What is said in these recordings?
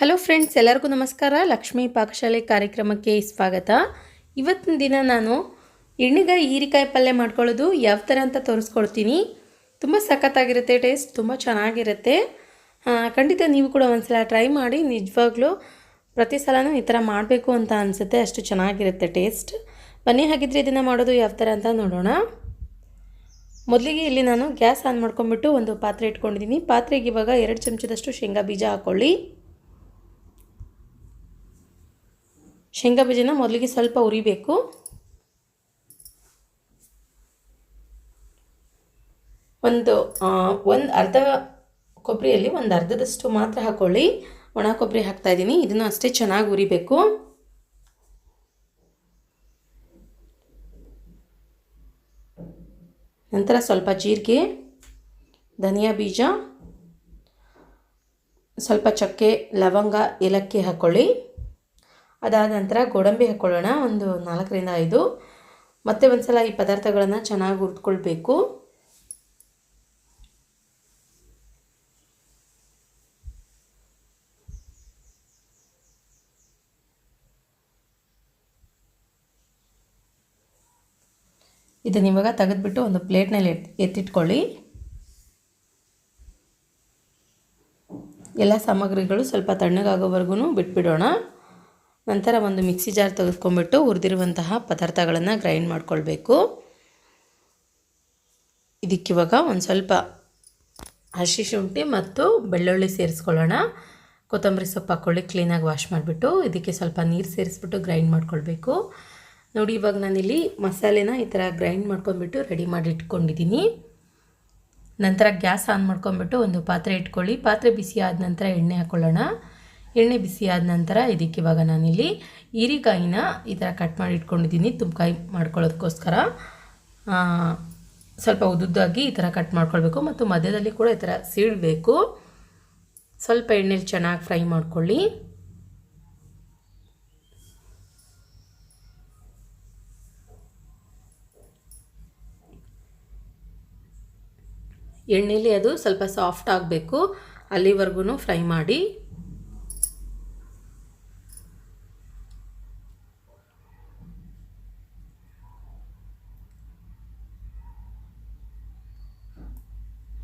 Hello friends ಎಲ್ಲರಿಗೂ ನಮಸ್ಕಾರ. ಲಕ್ಷ್ಮೀ ಪಾಕಶಾಲೆ ಕಾರ್ಯಕ್ರಮಕ್ಕೆ ಸ್ವಾಗತ. ಇವತ್ತಿನ ದಿನ ನಾನು ಎಣ್ಣೆಗಾಯಿ ಹೀರಿಕಾಯಿ ಪಲ್ಯ ಮಾಡ್ಕೊಳ್ಳೋದು ಯಾವ ಥರ ಅಂತ ತೋರಿಸ್ಕೊಡ್ತೀನಿ. ತುಂಬ ಸಖತ್ತಾಗಿರುತ್ತೆ ಟೇಸ್ಟ್ ತುಂಬ ಚೆನ್ನಾಗಿರುತ್ತೆ. ಖಂಡಿತ ನೀವು ಕೂಡ ಒಂದ್ಸಲ ಟ್ರೈ ಮಾಡಿ ನಿಜವಾಗ್ಲೂ ಪ್ರತಿ ಸಲನೂ ಈ ಥರ ಮಾಡಬೇಕು ಅಂತ ಅನಿಸುತ್ತೆ. ಅಷ್ಟು ಚೆನ್ನಾಗಿರುತ್ತೆ ಟೇಸ್ಟ್ ಬನ್ನಿ, ಹಾಗಿದ್ರೆ ಇದನ್ನು ಮಾಡೋದು ಯಾವ ಥರ ಅಂತ ನೋಡೋಣ. ಮೊದಲಿಗೆ ಇಲ್ಲಿ ನಾನು ಗ್ಯಾಸ್ ಆನ್ ಮಾಡ್ಕೊಂಡ್ಬಿಟ್ಟು ಒಂದು ಪಾತ್ರೆ ಇಟ್ಕೊಂಡಿದ್ದೀನಿ. ಪಾತ್ರೆಗೆ ಇವಾಗ ಎರಡು ಚಮಚದಷ್ಟು ಶೇಂಗಾ ಬೀಜ ಹಾಕ್ಕೊಳ್ಳಿ ಶೇಂಗಾ ಬೀಜನ ಮೊದಲಿಗೆ ಸ್ವಲ್ಪ ಉರಿಬೇಕು ಒಂದು ಒಂದು ಅರ್ಧ ಕೊಬ್ಬರಿಯಲ್ಲಿ ಒಂದು ಅರ್ಧದಷ್ಟು ಮಾತ್ರ ಹಾಕ್ಕೊಳ್ಳಿ ಒಣ ಕೊಬ್ಬರಿ ಹಾಕ್ತಾ ಇದ್ದೀನಿ. ಇದನ್ನು ಅಷ್ಟೇ ಚೆನ್ನಾಗಿ ಉರಿಬೇಕು ನಂತರ ಸ್ವಲ್ಪ ಜೀರಿಗೆ, ಧನಿಯಾ ಬೀಜ, ಸ್ವಲ್ಪ ಚಕ್ಕೆ, ಲವಂಗ, ಏಲಕ್ಕಿ ಹಾಕ್ಕೊಳ್ಳಿ ಅದಾದ ನಂತರ ಗೋಡಂಬಿ ಹಾಕ್ಕೊಳ್ಳೋಣ ಒಂದು ನಾಲ್ಕರಿಂದ ಐದು. ಮತ್ತೆ ಒಂದು ಸಲ ಈ ಪದಾರ್ಥಗಳನ್ನು ಚೆನ್ನಾಗಿ ಹುರ್ಕೊಳ್ಬೇಕು ಇದನ್ನು ಇವಾಗ ತೆಗೆದುಬಿಟ್ಟು ಒಂದು ಪ್ಲೇಟ್ನಲ್ಲಿ ಎತ್, ಎತ್ತಿಟ್ಕೊಳ್ಳಿ. ಎಲ್ಲ ಸಾಮಗ್ರಿಗಳು ಸ್ವಲ್ಪ ತಣ್ಣಗಾಗೋವರೆಗೂ ಬಿಟ್ಬಿಡೋಣ. ನಂತರ ಒಂದು ಮಿಕ್ಸಿ ಜಾರ್ ತೆಗೆದುಕೊಂಡ್ಬಿಟ್ಟು ಹುರಿದಿರುವಂತಹ ಪದಾರ್ಥಗಳನ್ನು ಗ್ರೈಂಡ್ ಮಾಡ್ಕೊಳ್ಬೇಕು. ಇದಕ್ಕಿವಾಗ ಒಂದು ಸ್ವಲ್ಪ ಹಸಿ ಶುಂಠಿ ಮತ್ತು ಬೆಳ್ಳುಳ್ಳಿ ಸೇರಿಸ್ಕೊಳ್ಳೋಣ. ಕೊತ್ತಂಬರಿ ಸೊಪ್ಪು ಹಾಕ್ಕೊಳ್ಳಿ ಕ್ಲೀನಾಗಿ ವಾಶ್ ಮಾಡಿಬಿಟ್ಟು ಇದಕ್ಕೆ ಸ್ವಲ್ಪ ನೀರು ಸೇರಿಸ್ಬಿಟ್ಟು ಗ್ರೈಂಡ್ ಮಾಡ್ಕೊಳ್ಬೇಕು. ನೋಡಿ, ಇವಾಗ ನಾನಿಲ್ಲಿ ಮಸಾಲೆನ ಈ ಥರ ಗ್ರೈಂಡ್ ಮಾಡ್ಕೊಂಡ್ಬಿಟ್ಟು ರೆಡಿ ಮಾಡಿ ಇಟ್ಕೊಂಡಿದ್ದೀನಿ. ನಂತರ ಗ್ಯಾಸ್ ಆನ್ ಮಾಡ್ಕೊಂಡ್ಬಿಟ್ಟು ಒಂದು ಪಾತ್ರೆ ಇಟ್ಕೊಳ್ಳಿ. ಪಾತ್ರೆ ಬಿಸಿ ಆದ ನಂತರ ಎಣ್ಣೆ ಹಾಕ್ಕೊಳ್ಳೋಣ ಎಣ್ಣೆ ಬಿಸಿ ಆದ ನಂತರ ಇದಕ್ಕೆ ಇವಾಗ ನಾನಿಲ್ಲಿ ಹೀರಿಕಾಯಿನ ಈ ಥರ ಕಟ್ ಮಾಡಿ ಇಟ್ಕೊಂಡಿದ್ದೀನಿ ತುಪ್ಪಕಾಯಿ ಮಾಡ್ಕೊಳ್ಳೋದಕ್ಕೋಸ್ಕರ. ಸ್ವಲ್ಪ ಉದ್ದುದ್ದಾಗಿ ಈ ಥರ ಕಟ್ ಮಾಡ್ಕೊಳ್ಬೇಕು ಮತ್ತು ಮಧ್ಯದಲ್ಲಿ ಕೂಡ ಈ ಥರ ಸೀಳಬೇಕು. ಸ್ವಲ್ಪ ಎಣ್ಣೆಲಿ ಚೆನ್ನಾಗಿ ಫ್ರೈ ಮಾಡ್ಕೊಳ್ಳಿ. ಎಣ್ಣೆಲಿ ಅದು ಸ್ವಲ್ಪ ಸಾಫ್ಟ್ ಆಗಬೇಕು ಅಲ್ಲಿವರೆಗೂ ಫ್ರೈ ಮಾಡಿ.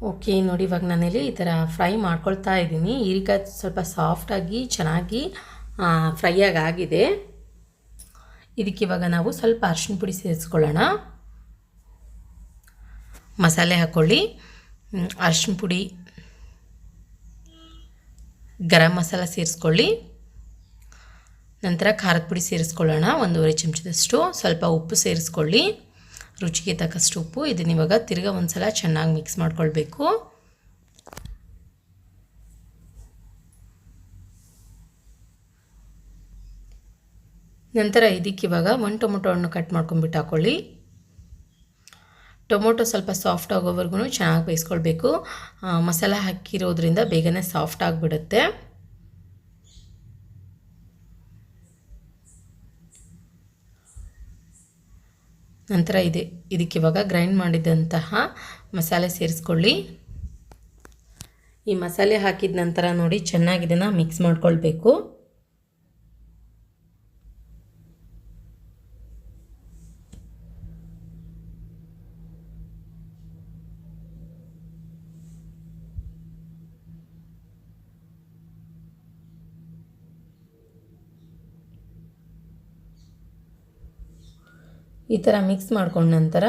ಓಕೆ, ನೋಡಿ ಇವಾಗ ನಾನಿಲ್ಲಿ ಈ ಥರ ಫ್ರೈ ಮಾಡ್ಕೊಳ್ತಾ ಇದ್ದೀನಿ. ಹೀರಿಕಾಯಿ ಸ್ವಲ್ಪ ಸಾಫ್ಟಾಗಿ ಚೆನ್ನಾಗಿ ಫ್ರೈ ಆಗಿ ಆಗಿದೆ. ಇದಕ್ಕೆ ಇವಾಗ ನಾವು ಸ್ವಲ್ಪ ಅರಿಶಿನ ಪುಡಿ ಸೇರಿಸ್ಕೊಳ್ಳೋಣ. ಮಸಾಲೆ ಹಾಕ್ಕೊಳ್ಳಿ ಅರಿಶಿನ ಪುಡಿ, ಗರಂ ಮಸಾಲ ಸೇರಿಸ್ಕೊಳ್ಳಿ. ನಂತರ ಖಾರದ ಪುಡಿ ಸೇರಿಸ್ಕೊಳ್ಳೋಣ. ಒಂದೂವರೆ ಚಮಚದಷ್ಟು. ಸ್ವಲ್ಪ ಉಪ್ಪು ಸೇರಿಸ್ಕೊಳ್ಳಿ. ರುಚಿಗೆ ತಕ್ಕಷ್ಟು ಉಪ್ಪು. ಇದನ್ನ ಇವಾಗ ತಿರ್ಗಾ ಒಂದ್ಸಲ ಚೆನ್ನಾಗಿ ಮಿಕ್ಸ್ ಮಾಡ್ಕೊಳ್ಬೇಕು. ನಂತರ ಇದಕ್ಕೆ ಇವಾಗ ಒಂದು ಟೊಮೊಟೊ ಹಣ್ಣು ಕಟ್ ಮಾಡ್ಕೊಂಡ್ಬಿಟ್ಟು ಹಾಕ್ಕೊಳ್ಳಿ ಟೊಮೊಟೊ ಸ್ವಲ್ಪ ಸಾಫ್ಟ್ ಆಗೋವರೆಗೂ ಚೆನ್ನಾಗಿ ಬೇಯಿಸ್ಕೊಳ್ಬೇಕು. ಮಸಾಲ ಹಾಕಿರೋದ್ರಿಂದ ಬೇಗನೆ ಸಾಫ್ಟ್ ಆಗಿಬಿಡುತ್ತೆ. ನಂತರ ಇದೆ. ಇದಕ್ಕೆ ಇವಾಗ ಗ್ರೈಂಡ್ ಮಾಡಿದಂತಹ ಮಸಾಲೆ ಸೇರಿಸ್ಕೊಳ್ಳಿ. ಈ ಮಸಾಲೆ ಹಾಕಿದ ನಂತರ ನೋಡಿ ಚೆನ್ನಾಗಿ ಇದನ್ನು ಮಿಕ್ಸ್ ಮಾಡ್ಕೊಳ್ಬೇಕು. ಈ ಥರ ಮಿಕ್ಸ್ ಮಾಡ್ಕೊಂಡ ನಂತರ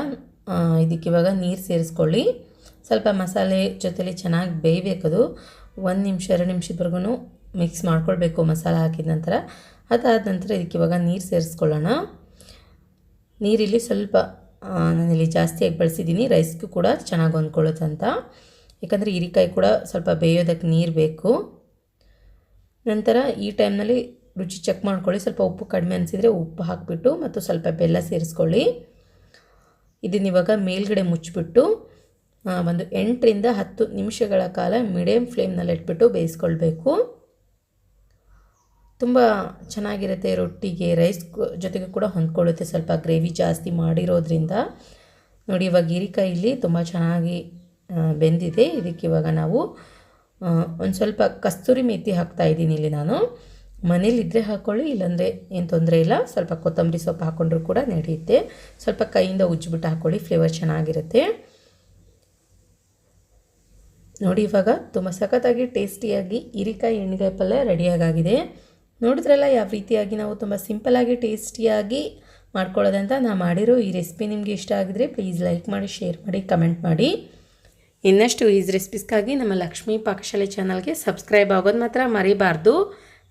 ಇದಕ್ಕೆ ಇವಾಗ ನೀರು ಸೇರಿಸ್ಕೊಳ್ಳಿ. ಸ್ವಲ್ಪ ಮಸಾಲೆ ಜೊತೆಲಿ ಚೆನ್ನಾಗಿ ಬೇಯಬೇಕದು ಒಂದು ನಿಮಿಷ, ಎರಡು ನಿಮಿಷದವರೆಗೂ ಮಿಕ್ಸ್ ಮಾಡ್ಕೊಳ್ಬೇಕು ಮಸಾಲೆ ಹಾಕಿದ ನಂತರ. ಅದಾದ ನಂತರ ಇದಕ್ಕೆ ಇವಾಗ ನೀರು ಸೇರಿಸ್ಕೊಳ್ಳೋಣ. ನೀರಿಲ್ಲಿ ಸ್ವಲ್ಪ ನಾನಿಲ್ಲಿ ಜಾಸ್ತಿಯಾಗಿ ಬಳಸಿದ್ದೀನಿ ರೈಸ್ಗೂ ಕೂಡ ಚೆನ್ನಾಗಿ ಹೊಂದ್ಕೊಳ್ಳುತ್ತೆ ಅಂತ ಯಾಕಂದರೆ ಹೀರಿಕಾಯಿ ಕೂಡ ಸ್ವಲ್ಪ ಬೇಯೋದಕ್ಕೆ ನೀರು ಬೇಕು. ನಂತರ ಈ ಟೈಮ್ನಲ್ಲಿ ರುಚಿ ಚೆಕ್ ಮಾಡ್ಕೊಳ್ಳಿ. ಸ್ವಲ್ಪ ಉಪ್ಪು ಕಡಿಮೆ ಅನಿಸಿದರೆ ಉಪ್ಪು ಹಾಕಿಬಿಟ್ಟು ಮತ್ತು ಸ್ವಲ್ಪ ಬೆಲ್ಲ ಸೇರಿಸ್ಕೊಳ್ಳಿ. ಇದನ್ನ ಇವಾಗ ಮೇಲ್ಗಡೆ ಮುಚ್ಚಿಬಿಟ್ಟು ಒಂದು ಎಂಟರಿಂದ ಹತ್ತು ನಿಮಿಷಗಳ ಕಾಲ ಮೀಡಿಯಮ್ ಫ್ಲೇಮ್ನಲ್ಲಿ ಇಟ್ಬಿಟ್ಟು ಬೇಯಿಸ್ಕೊಳ್ಬೇಕು. ತುಂಬ ಚೆನ್ನಾಗಿರುತ್ತೆ ರೊಟ್ಟಿಗೆ. ರೈಸ್ ಜೊತೆಗೆ ಕೂಡ ಹೊಂದ್ಕೊಳ್ಳುತ್ತೆ. ಸ್ವಲ್ಪ ಗ್ರೇವಿ ಜಾಸ್ತಿ ಮಾಡಿರೋದ್ರಿಂದ. ನೋಡಿ, ಇವಾಗ ಹೀರಿಕಾಯಿ ಇಲ್ಲಿ ತುಂಬ ಚೆನ್ನಾಗಿ ಬೆಂದಿದೆ. ಇದಕ್ಕೆ ಇವಾಗ ನಾವು ಒಂದು ಸ್ವಲ್ಪ ಕಸ್ತೂರಿ ಮೇಥಿ ಹಾಕ್ತಾ ಇದ್ದೀನಿ ಇಲ್ಲಿ ನಾನು. ಮನೇಲಿದ್ದರೆ ಹಾಕ್ಕೊಳ್ಳಿ ಇಲ್ಲಾಂದರೆ ಏನು ತೊಂದರೆ ಇಲ್ಲ. ಸ್ವಲ್ಪ ಕೊತ್ತಂಬರಿ ಸೊಪ್ಪು ಹಾಕ್ಕೊಂಡ್ರೂ ಕೂಡ ನಡೆಯುತ್ತೆ. ಸ್ವಲ್ಪ ಕೈಯಿಂದ ಉಜ್ಜಿಬಿಟ್ಟು ಹಾಕ್ಕೊಳ್ಳಿ ಫ್ಲೇವರ್ ಚೆನ್ನಾಗಿರುತ್ತೆ. ನೋಡಿ ಇವಾಗ ತುಂಬ ಸಖತ್ತಾಗಿ, ಟೇಸ್ಟಿಯಾಗಿ ಹೀರಿಕಾಯಿ ಎಣ್ಣೆಗಾಯಿ ಪಲ್ಯ ರೆಡಿಯಾಗಿದೆ ನೋಡಿದ್ರಲ್ಲ, ಯಾವ ರೀತಿಯಾಗಿ ನಾವು ತುಂಬ ಸಿಂಪಲ್ಲಾಗಿ ಟೇಸ್ಟಿಯಾಗಿ ಮಾಡ್ಕೊಳ್ಳೋದಂತ ನಾನು ಮಾಡಿರೋ ಈ ರೆಸಿಪಿ ನಿಮಗೆ ಇಷ್ಟ ಆಗಿದ್ರೆ ಪ್ಲೀಸ್ ಲೈಕ್ ಮಾಡಿ ಶೇರ್ ಮಾಡಿ ಕಮೆಂಟ್ ಮಾಡಿ. ಇನ್ನಷ್ಟು ಈಸ್ ರೆಸಿಪೀಸ್ಗಾಗಿ ನಮ್ಮ ಲಕ್ಷ್ಮೀ ಪಾಕಶಾಲೆ ಚಾನಲ್ಗೆ ಸಬ್ಸ್ಕ್ರೈಬ್ ಆಗೋದು ಮಾತ್ರ ಮರಿಬಾರ್ದು.